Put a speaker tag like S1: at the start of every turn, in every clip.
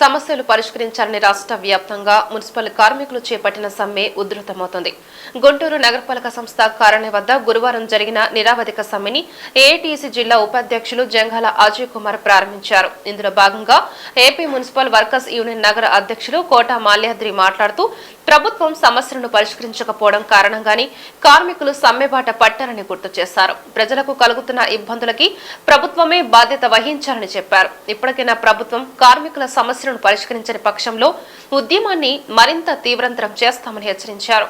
S1: సమస్యలు పరిష్కరించాలని రాష్ట్ర వ్యాప్తంగా మున్సిపల్ కార్మికులు చేపట్టిన సమ్మె ఉధృతమవుతుంది. గుంటూరు నగరపాలక సంస్థ కార్యాలయం వద్ద గురువారం జరిగిన నిరావధిక సమ్మెని ఏఐటీసీ జిల్లా ఉపాధ్యక్షులు జంగాల అజయ్ కుమార్ ప్రారంభించారు. ఇందులో భాగంగా ఏపీ మున్సిపల్ వర్కర్స్ యూనియన్ నగర అధ్యక్షులు కోట మాల్యాద్రి మాట్లాడుతూ ప్రభుత్వం సమస్యలను పరిష్కరించకపోవడం కారణంగానే కార్మికులు సమ్మెబాట పట్టారని గుర్తు చేశారు. ప్రజలకు కలుగుతున్న ఇబ్బందులకి ప్రభుత్వమే బాధ్యత వహించాలని చెప్పారు. ఇప్పటికైనా ప్రభుత్వం కార్మికుల సమస్య సమస్యలను పరిష్కరించని పక్షంలో ఉద్యమాన్ని మరింత తీవ్రంతరం చేస్తామని హెచ్చరించారు.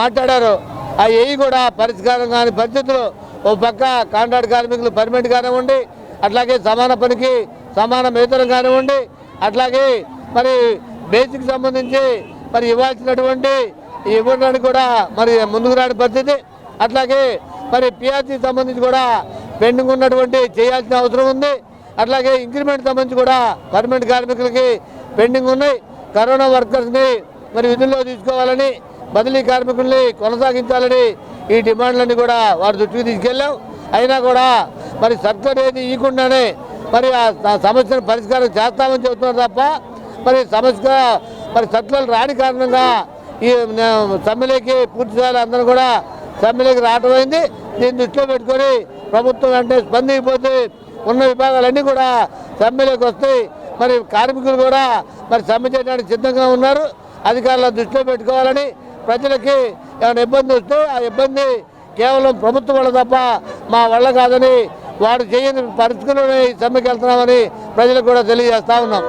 S2: మాట్లాడారు. ఆ ఏవి కూడా పరిష్కారం కాని పరిస్థితులు. ఓ పక్క కాంట్రాక్ట్ కార్మికులు పర్మనెంట్ కానివ్వండి అట్లాగే సమాన పనికి సమాన వేతనం కానివ్వండి అట్లాగే మరి బేసిక్ సంబంధించి మరి ఇవ్వాల్సినటువంటి ఇవ్వడానికి కూడా మరి ముందుకు రాని పరిస్థితి. అట్లాగే మరి పిఆర్సీ సంబంధించి కూడా పెండింగ్ ఉన్నటువంటి చేయాల్సిన అవసరం ఉంది. అట్లాగే ఇంక్రిమెంట్ సంబంధించి కూడా పర్మనెంట్ కార్మికులకి పెండింగ్ ఉన్నాయి. కరోనా వర్కర్స్ని మరి విధుల్లో తీసుకోవాలని బదిలీ కార్మికుల్ని కొనసాగించాలని ఈ డిమాండ్లన్నీ కూడా వారి దృష్టికి తీసుకెళ్ళాం. అయినా కూడా మరి సర్కార్ ఏది ఇవ్వకుండానే మరి ఆ సమస్యను పరిష్కారం చేస్తామని చెబుతున్నారు తప్ప మరి సమస్య మరి సర్కులు రాని కారణంగా ఈ న- సమ్మెలోకి పూర్తి చేయాలి అందరూ కూడా సమ్మెలోకి రావడం అయింది. దీన్ని దృష్టిలో పెట్టుకొని ప్రభుత్వం వెంటనే స్పందించిపోతే ఉన్న విభాగాలన్నీ కూడా సమ్మెలోకి వస్తాయి. మరి కార్మికులు కూడా మరి సమ్మె చేయడానికి సిద్ధంగా ఉన్నారు. అధికారుల దృష్టిలో పెట్టుకోవాలని ప్రజలకి ఏమైనా ఇబ్బంది వస్తే ఆ ఇబ్బంది కేవలం ప్రభుత్వం వల్ల తప్ప మా వల్ల కాదని వాడు చేయని పరిస్థితుల్లోనే ఈ సమ్మెకి వెళ్తున్నామని ప్రజలకు కూడా తెలియజేస్తా ఉన్నాం.